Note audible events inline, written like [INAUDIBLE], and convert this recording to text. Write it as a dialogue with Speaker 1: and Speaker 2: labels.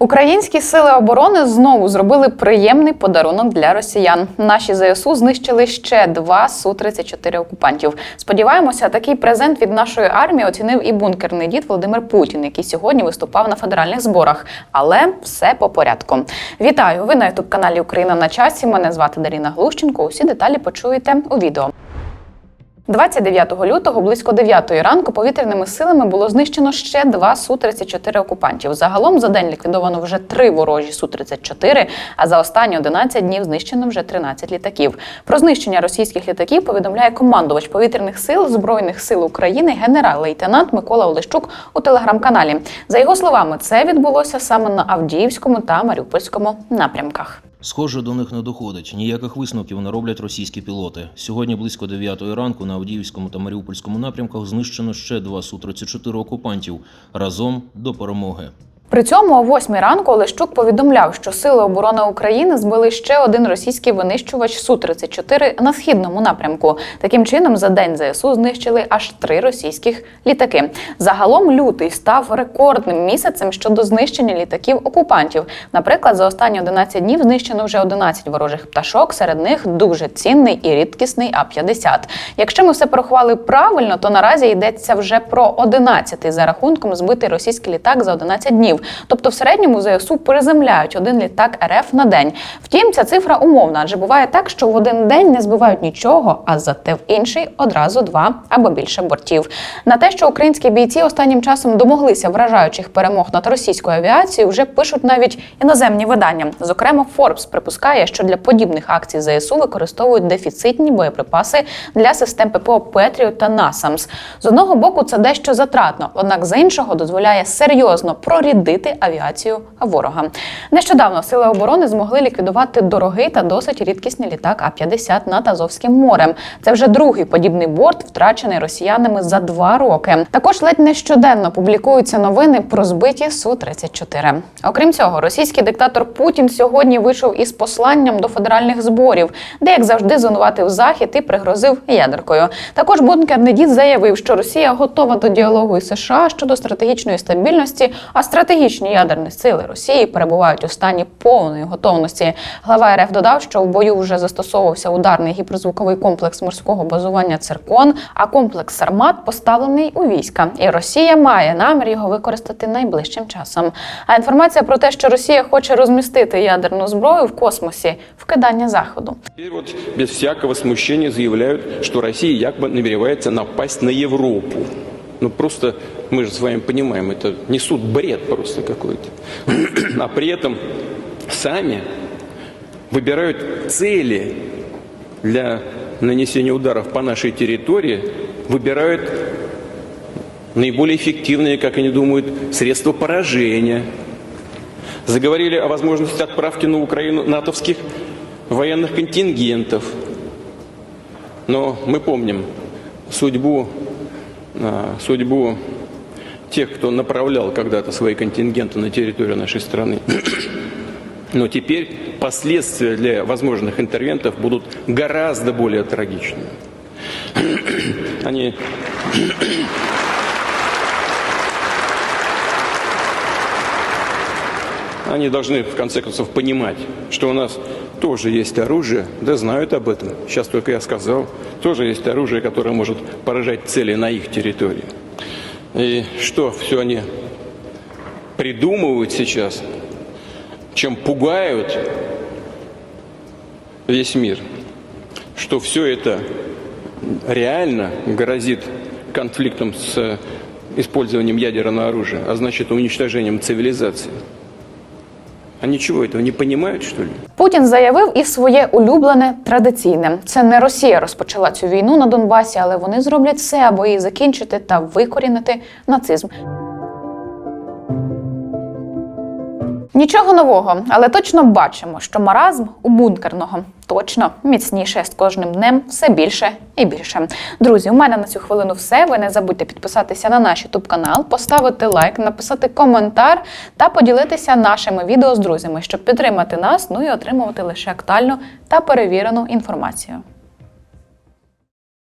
Speaker 1: Українські сили оборони знову зробили приємний подарунок для росіян. Наші ЗСУ знищили ще два су 34 окупантів. Сподіваємося, такий презент від нашої армії оцінив і бункерний дід Володимир Путін, який сьогодні виступав на федеральних зборах. Але все по порядку. Вітаю! Ви на ютуб каналі Україна на часі. Мене звати Даріна Глущенко. Усі деталі почуєте у відео. 29 лютого близько 9 ранку повітряними силами було знищено ще два Су-34 окупантів. Загалом за день ліквідовано вже три ворожі Су-34, а за останні 11 днів знищено вже 13 літаків. Про знищення російських літаків повідомляє командувач повітряних сил Збройних сил України генерал-лейтенант Микола Олещук у телеграм-каналі. За його словами, це відбулося саме на Авдіївському та Маріупольському напрямках.
Speaker 2: Схоже, до них не доходить. Ніяких висновків не роблять російські пілоти. Сьогодні близько 9 ранку на Авдіївському та Маріупольському напрямках знищено ще два Су-34 окупантів разом до перемоги.
Speaker 1: При цьому о 8 ранку Олещук повідомляв, що Сили оборони України збили ще один російський винищувач Су-34 на східному напрямку. Таким чином, за день ЗСУ знищили аж три російських літаки. Загалом лютий став рекордним місяцем щодо знищення літаків окупантів. Наприклад, за останні 11 днів знищено вже 11 ворожих пташок. Серед них дуже цінний і рідкісний А-50. Якщо ми все порахували правильно, то наразі йдеться вже про 11-й за рахунком збитий російський літак за 11 днів. Тобто, в середньому ЗСУ приземляють один літак РФ на день. Втім, ця цифра умовна, адже буває так, що в один день не збивають нічого, а зате в інший одразу два або більше бортів. На те, що українські бійці останнім часом домоглися вражаючих перемог над російською авіацією, вже пишуть навіть іноземні видання. Зокрема, Forbes припускає, що для подібних акцій ЗСУ використовують дефіцитні боєприпаси для систем ППО Петріот та Насамс. З одного боку, це дещо затратно, однак з іншого дозволяє серйозно прорідити авіацію ворога. Нещодавно сили оборони змогли ліквідувати дорогий та досить рідкісний літак А-50 над Азовським морем. Це вже другий подібний борт, втрачений росіянами за два роки. Також ледь не щоденно публікуються новини про збиті су 34 Окрім цього, російський диктатор Путін сьогодні вийшов із посланням до федеральних зборів, де як завжди звинуватив захід і пригрозив ядеркою. Також бункерний дід заявив, що Росія готова до діалогу із США щодо стратегічної стабільності, а стратегічні ядерні сили Росії перебувають у стані повної готовності. Глава РФ додав, що в бою вже застосовувався ударний гіперзвуковий комплекс морського базування Циркон, а комплекс Сармат поставлений у війська, і Росія має намір його використати найближчим часом. А інформація про те, що Росія хоче розмістити ядерну зброю в космосі, вкидання заходу.
Speaker 3: Вот без всякого смущения заявляют, что Россия якобы намеревается напасть на Европу. Ну просто мы же с вами понимаем, это несут бред просто какой-то. А при этом сами выбирают цели для нанесения ударов по нашей территории, выбирают наиболее эффективные, как они думают, средства поражения. Заговорили о возможности отправки на Украину натовских военных контингентов. Но мы помним судьбу, судьбу тех, кто направлял когда-то свои контингенты на территорию нашей страны. [CLEARS THROAT] Но теперь последствия для возможных интервентов будут гораздо более трагичными. [CLEARS THROAT] Они [CLEARS THROAT] Они должны, в конце концов, понимать, что у нас тоже есть оружие, да знают об этом. Сейчас только я сказал, тоже есть оружие, которое может поражать цели на их территории. И что все они придумывают сейчас, чем пугают весь мир, что все это реально грозит конфликтом с использованием ядерного оружия, а значит уничтожением цивилизации. Они чего, этого не понимают, что ли?
Speaker 1: Путін заявив і своє улюблене традиційне: це не Росія розпочала цю війну на Донбасі, але вони зроблять все, аби її закінчити та викорінити нацизм. Нічого нового, але точно бачимо, що маразм у бункерного точно міцніше з кожним днем все більше і більше. Друзі, у мене на цю хвилину все. Ви не забудьте підписатися на наш YouTube канал, поставити лайк, написати коментар та поділитися нашими відео з друзями, щоб підтримати нас, ну і отримувати лише актуальну та перевірену інформацію.